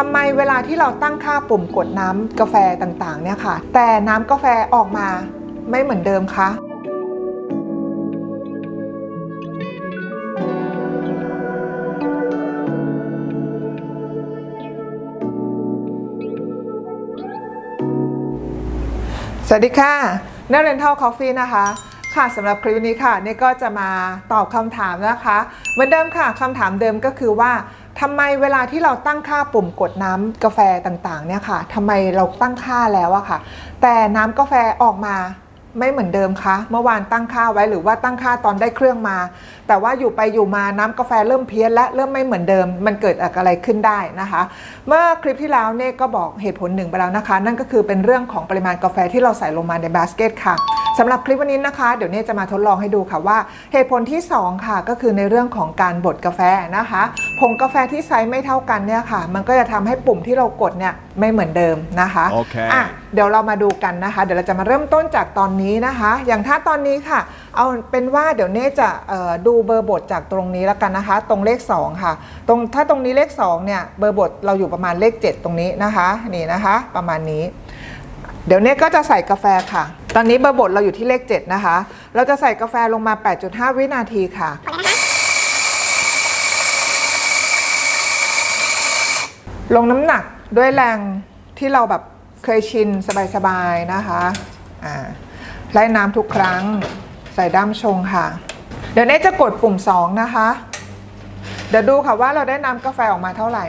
ทำไมเวลาที่เราตั้งค่าปุ่มกดน้ำกาแฟต่างๆเนี่ยค่ะ แต่น้ำกาแฟออกมาไม่เหมือนเดิมคะสวัสดีค่ะเนเรนทัลคอฟฟี่นะคะ ค่ะสำหรับคลิปนี้ค่ะนี่ก็จะมาตอบคำถามนะคะ เหมือนเดิมค่ะคำถามเดิมก็คือว่า ทำไมเวลาที่เราตั้งค่าปุ่มกดน้ำกาแฟต่างๆเนี่ยค่ะทำไมเราตั้งค่าแล้วอะค่ะ แต่น้ำกาแฟออกมาไม่เหมือนเดิมคะเมื่อวานตั้งค่าไว้หรือว่าตั้งค่าตอนได้เครื่องมา แต่ว่าอยู่ไปอยู่มาน้ำกาแฟเริ่มเพี้ยนและเริ่มไม่เหมือนเดิม มันเกิดอะไรขึ้นได้นะคะ เมื่อคลิปที่แล้วเนี่ยก็บอกเหตุผลหนึ่งไปแล้วนะคะ นั่นก็คือเป็นเรื่องของปริมาณกาแฟที่เราใส่ลงมาในบาสเกตค่ะ สำหรับคลิปวันนี้นะคะ เดี๋ยวเนี้จะมาทดลองให้ดูค่ะว่าเหตุผลที่ 2 ค่ะก็คือในเรื่องของการบดกาแฟนะคะผงกาแฟที่ไซส์ไม่เท่ากันเนี่ยค่ะ มันก็จะทำให้ปุ่มที่เรากดเนี่ยไม่เหมือนเดิมนะคะโอเคอะเดี๋ยวเรามาดูกันนะคะ เดี๋ยวเราจะมาเริ่มต้นจากตอนนี้นะคะ อย่างถ้าตอนนี้ค่ะ เอาเป็นว่าเดี๋ยวเน่จะเอ่อดูเบอร์บทจากตรงนี้แล้วกันนะคะ ตรงเลข 2 ค่ะ ตรงถ้าตรงนี้เลข2เนี่ยเบอร์บทเราอยู่ประมาณเลข 7 ตรงนี้นะคะ นี่นะคะ ประมาณนี้ เดี๋ยวเน่ก็จะใส่กาแฟค่ะ ตอนนี้เบอร์บทเราอยู่ที่เลข 7 นะคะ เราจะใส่กาแฟลงมา 8.5 วินาทีค่ะ ลงน้ำหนักด้วยแรงที่เราแบบเคยชินสบายๆนะคะอ่าไล่น้ำทุกครั้งใส่ด้ามชงค่ะ เดี๋ยวเน่จะกดปุ่ม 2 นะคะ เดี๋ยวดูค่ะว่าเราได้น้ำกาแฟออกมาเท่าไหร่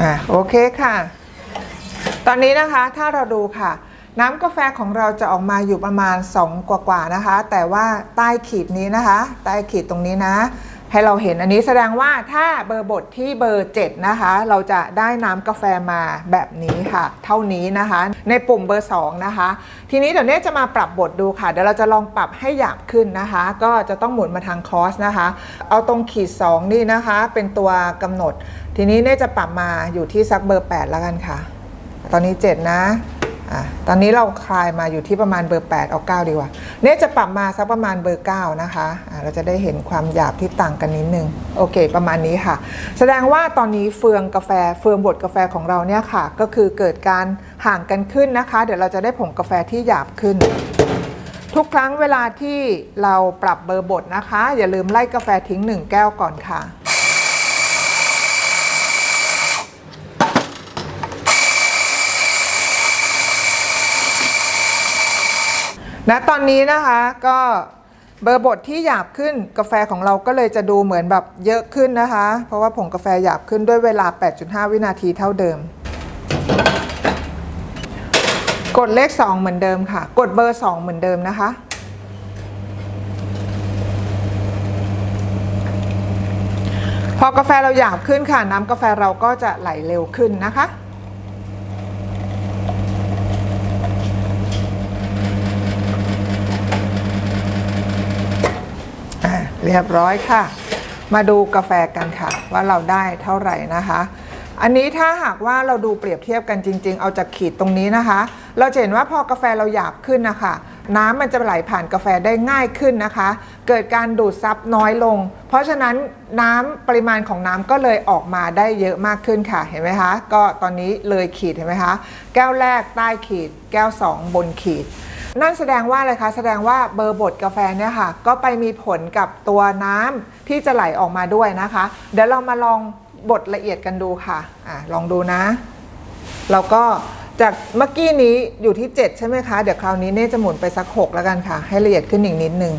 อ่าโอเคค่ะ ตอนนี้นะคะถ้าเราดูค่ะ น้ำกาแฟของเราจะออกมาอยู่ประมาณ 2 กว่าๆนะคะ แต่ว่าใต้ขีดนี้นะคะ ใต้ขีดตรงนี้นะ ให้เราเห็นอันนี้แสดงว่าถ้าเบอร์บทที่เบอร์ 7 นะคะ เราจะได้น้ำกาแฟมาแบบนี้ค่ะ เท่านี้นะคะ ในปุ่มเบอร์ 2 นะคะ ทีนี้เดี๋ยวเนี้จะมาปรับบทดูค่ะ เดี๋ยวเราจะลองปรับให้หยาบขึ้นนะคะ ก็จะต้องหมุนมาทางคอสนะคะ เอาตรงขีด 2 นี่นะคะ เป็นตัวกำหนด ทีนี้เน่จะปรับมาอยู่ที่สักเบอร์ 8 แล้วกันค่ะ ตอนนี้ 7 นะอะตอนนี้เราคลายมาอยู่ที่ประมาณเบอร์ 8 เอา 9 ดีกว่า เนี่ยจะปรับมาสักประมาณเบอร์ 9 นะคะะเราจะได้เห็นความหยาบที่ต่างกันนิดนึง โอเค ประมาณนี้ค่ะ แสดงว่าตอนนี้เฟืองกาแฟเฟืองบดกาแฟของเราเนี่ยค่ะ ก็คือเกิดการห่างกันขึ้นนะคะ เดี๋ยวเราจะได้ผงกาแฟที่หยาบขึ้น ทุกครั้งเวลาที่เราปรับเบอร์บดนะคะ อย่าลืมไล่กาแฟทิ้ง 1 แก้วก่อนค่ะ นะตอนนี้นะคะก็เบอร์บทที่หยาบขึ้นกาแฟของเราก็เลยจะดูเหมือนแบบเยอะขึ้นนะคะ เพราะว่าผงกาแฟหยาบขึ้นด้วยเวลา 8.5 วินาทีเท่าเดิม กดเลข 2 เหมือนเดิมค่ะ กดเบอร์ 2 เหมือนเดิมนะคะ พอกาแฟเราหยาบขึ้นค่ะ น้ำกาแฟเราก็จะไหลเร็วขึ้นนะคะ เรียบร้อยค่ะ มาดูกาแฟกันค่ะ ว่าเราได้เท่าไหร่นะคะ อันนี้ถ้าหากว่าเราดูเปรียบเทียบกันจริง ๆ เอาจากขีดตรงนี้นะคะ เราจะเห็นว่าพอกาแฟเราหยาบขึ้นนะคะ น้ำมันจะไหลผ่านกาแฟได้ง่ายขึ้นนะคะ เกิดการดูดซับน้อยลง เพราะฉะนั้นน้ำปริมาณของน้ำก็เลยออกมาได้เยอะมากขึ้นค่ะเห็นไหมคะ ก็ตอนนี้เลยขีดเห็นไหมคะ แก้วแรกใต้ขีด แก้ว 2 บนขีด นั่นแสดงว่าอะไรคะ แสดงว่าเบอร์บดกาแฟเนี่ยค่ะ ก็ไปมีผลกับตัวน้ำที่จะไหลออกมาด้วยนะคะ เดี๋ยวเรามาลองบดละเอียดกันดูค่ะอะ ลองดูนะเราก็จากเมื่อกี้นี้อยู่ที่ 7 ใช่ไหมคะ เดี๋ยวคราวนี้เน่จะหมุนไปสัก 6 แล้วกันค่ะ ให้ละเอียดขึ้นอีกนิดนึง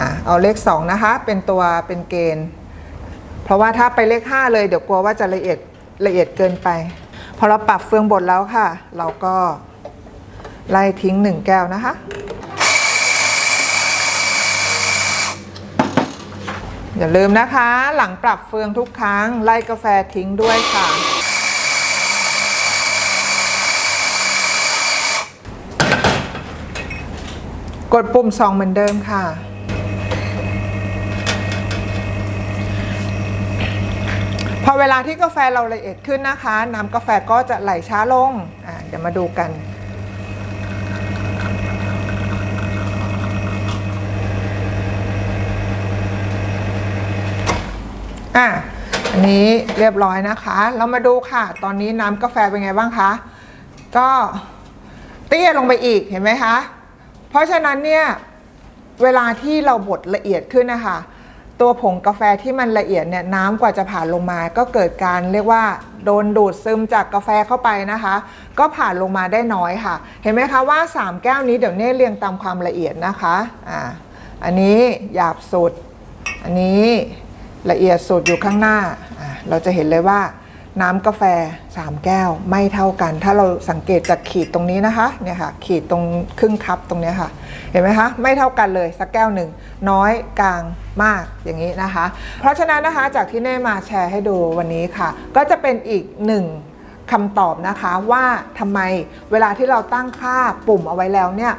อะเอาเลข 2 นะคะ เป็นตัวเป็นเกณฑ์ เพราะว่าถ้าไปเลข 5 เลยเดี๋ยวกลัวว่าจะละเอียดละเอียดเกินไป พอเราปรับเฟืองบดแล้วค่ะ เราก็ ไล่ทิ้ง 1 แก้วนะคะ อย่าลืมนะคะ หลังปรับเฟืองทุกครั้ง ไล่กาแฟทิ้งด้วยค่ะ กดปุ่ม2เหมือนเดิมค่ะพอเวลาที่กาแฟเราละเอียดขึ้นนะคะ น้ำกาแฟก็จะไหลช้าลง อะเดี๋ยวมาดูกัน อะอันนี้เรียบร้อยนะคะ เรามาดูค่ะ ตอนนี้น้ำกาแฟเป็นไงบ้างคะ ก็เตี้ยลงไปอีกเห็นไหมคะ เพราะฉะนั้นเนี่ยเวลาที่เราบดละเอียดขึ้นนะคะ ตัวผงกาแฟที่มันละเอียดเนี่ยน้ำกว่าจะผ่านลงมา ก็เกิดการเรียกว่าโดนดูดซึมจากกาแฟเข้าไปนะคะ ก็ผ่านลงมาได้น้อยค่ะ เห็นไหมคะว่า 3 แก้วนี้เดี๋ยวเน่เรียงตามความละเอียดนะคะอ่าอันนี้หยาบสุด อันนี้ ละเอียดสุดอยู่ข้างหน้า เราจะเห็นเลยว่าน้ำกาแฟ 3 แก้วไม่เท่ากัน ถ้าเราสังเกตจากขีดตรงนี้นะคะเนี่ยค่ะขีดตรงครึ่งคัพตรงนี้ค่ะ เห็นไหมคะไม่เท่ากันเลยสักแก้วหนึ่งน้อยกลางมากอย่างนี้นะคะ เพราะฉะนั้นนะคะจากที่เน่มาแชร์ให้ดูวันนี้ค่ะ ก็จะเป็นอีกหนึ่งคำตอบนะคะว่าทำไมเวลาที่เราตั้งค่าปุ่มเอาไว้แล้วเนี่ย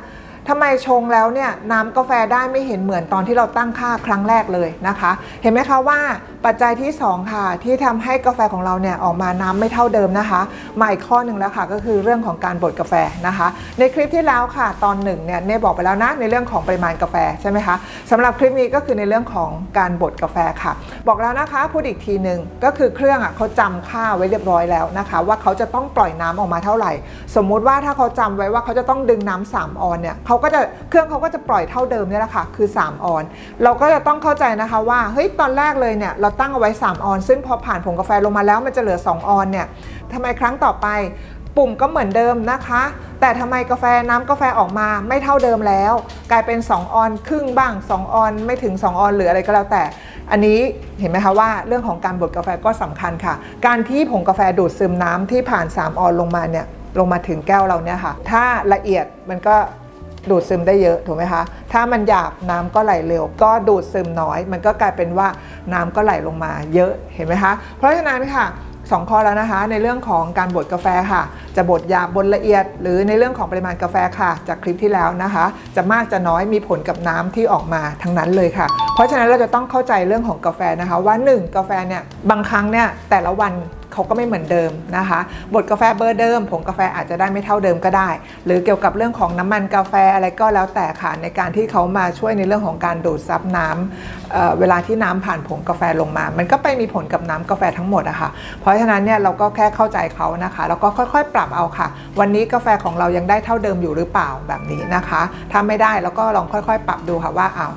ทำไมชงแล้วเนี่ยน้ำกาแฟได้ไม่เห็นเหมือนตอนที่เราตั้งค่าครั้งแรกเลยนะคะ เห็นไหมคะว่าปัจจัยที่ 2 ค่ะ ที่ทำให้กาแฟของเราเนี่ยออกมาน้ำไม่เท่าเดิมนะคะมาอีกข้อหนึ่งแล้วค่ะ ก็คือเรื่องของการบดกาแฟนะคะ ในคลิปที่แล้วค่ะตอนหนึ่งเนี่ยเน่บอกไปแล้วนะในเรื่องของปริมาณกาแฟใช่ไหมคะสำหรับคลิปนี้ก็คือในเรื่องของการบดกาแฟค่ะ บอกแล้วนะคะพูดอีกทีหนึ่งก็คือเครื่องอะเขาจำค่าไว้เรียบร้อยแล้วนะคะ ว่าเขาจะต้องปล่อยน้ำออกมาเท่าไหร่ สมมุติว่าถ้าเขาจำไว้ว่าเขาจะต้องดึงน้ำ3ออนเนี่ยเขาก็จะเครื่องเขาก็จะปล่อยเท่าเดิมเนี่ยแหละค่ะคือ 3 ออน เราก็จะต้องเข้าใจนะคะว่าเฮ้ยตอนแรกเลยเนี่ยเราตั้งเอาไว้ 3 ออน ซึ่งพอผ่านผงกาแฟลงมาแล้วมันจะเหลือ 2 ออนเนี่ยทำไมครั้งต่อไปปุ่มก็เหมือนเดิมนะคะ แต่ทำไมกาแฟน้ำกาแฟออกมาไม่เท่าเดิมแล้ว กลายเป็น 2 ออนครึ่งบ้าง 2 ออนไม่ถึง 2 ออนหรืออะไรก็แล้วแต่ อันนี้เห็นไหมคะว่าเรื่องของการบดกาแฟก็สำคัญค่ะ การที่ผงกาแฟดูดซึมน้ำที่ผ่าน 3 ออนลงมาเนี่ยลงมาถึงแก้วเราเนี่ยค่ะ ถ้าละเอียดมันก็ ดูดซึมได้เยอะถูกไหมคะ ถ้ามันหยาบน้ำก็ไหลเร็ว ก็ดูดซึมน้อย มันก็กลายเป็นว่าน้ำก็ไหลลงมาเยอะเห็นไหมคะ เพราะฉะนั้นค่ะสองข้อแล้วนะคะ ในเรื่องของการบดกาแฟค่ะ จะบดหยาบบดละเอียด หรือในเรื่องของปริมาณกาแฟค่ะ จากคลิปที่แล้วนะคะ จะมากจะน้อยมีผลกับน้ำที่ออกมาทั้งนั้นเลยค่ะ เพราะฉะนั้นเราจะต้องเข้าใจเรื่องของกาแฟนะคะ ว่า 1 กาแฟเนี่ยบางครั้งเนี่ยแต่ละวัน เขาก็ไม่เหมือนเดิมนะคะบดกาแฟเบอร์เดิม ผงกาแฟอาจจะได้ไม่เท่าเดิมก็ได้ หรือเกี่ยวกับเรื่องของน้ำมันกาแฟอะไรก็แล้วแต่ค่ะในการที่เขามาช่วยในเรื่องของการดูดซับน้ำเเวลาที่น้ำผ่านผงกาแฟลงมา มันก็ไปมีผลกับน้ำกาแฟทั้งหมดอะค่ะเพราะฉะนั้นเนี่ยเราก็แค่เข้าใจเขานะคะ แล้วก็ค่อยๆ ปรับเอาค่ะ วันนี้กาแฟของเรายังได้เท่าเดิมอยู่หรือเปล่าแบบนี้นะคะ ถ้าไม่ได้เราก็ลองค่อยๆ ปรับดูค่ะว่าเอา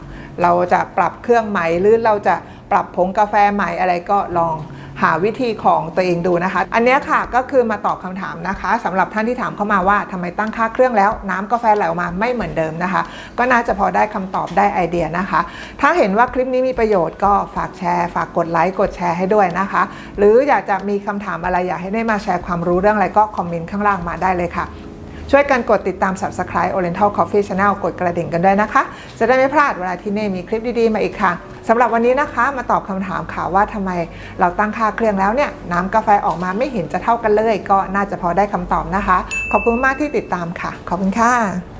เราจะปรับเครื่องใหม่หรือเราจะปรับผงกาแฟใหม่อะไรก็ลอง หาวิธีของตัวเองดูนะคะ อันนี้ค่ะก็คือมาตอบคำถามนะคะสำหรับท่านที่ถามเข้ามาว่าทำไมตั้งค่าเครื่องแล้ว น้ำกาแฟไหลออกมาไม่เหมือนเดิมนะคะ ก็น่าจะพอได้คำตอบได้ไอเดียนะคะ ถ้าเห็นว่าคลิปนี้มีประโยชน์ก็ฝากแชร์ ฝากกดไลค์กดแชร์ให้ด้วยนะคะ หรืออยากจะมีคำถามอะไรอยากให้ได้มาแชร์ความรู้เรื่องอะไรก็คอมเมนต์ข้างล่างมาได้เลยค่ะ ช่วยกันกดติดตาม Subscribe Oriental Coffee Channel กดกระดิ่งกันด้วยนะคะ จะได้ไม่พลาดเวลาที่เน่มีคลิปดีๆ มาอีกค่ะสำหรับวันนี้นะคะมาตอบคำถามค่ะว่าทำไมเราตั้งค่าเครื่องแล้วเนี่ยน้ำกาแฟออกมาไม่เห็นจะเท่ากันเลย ก็น่าจะพอได้คำตอบนะคะ ขอบคุณมากที่ติดตามค่ะ ขอบคุณค่ะ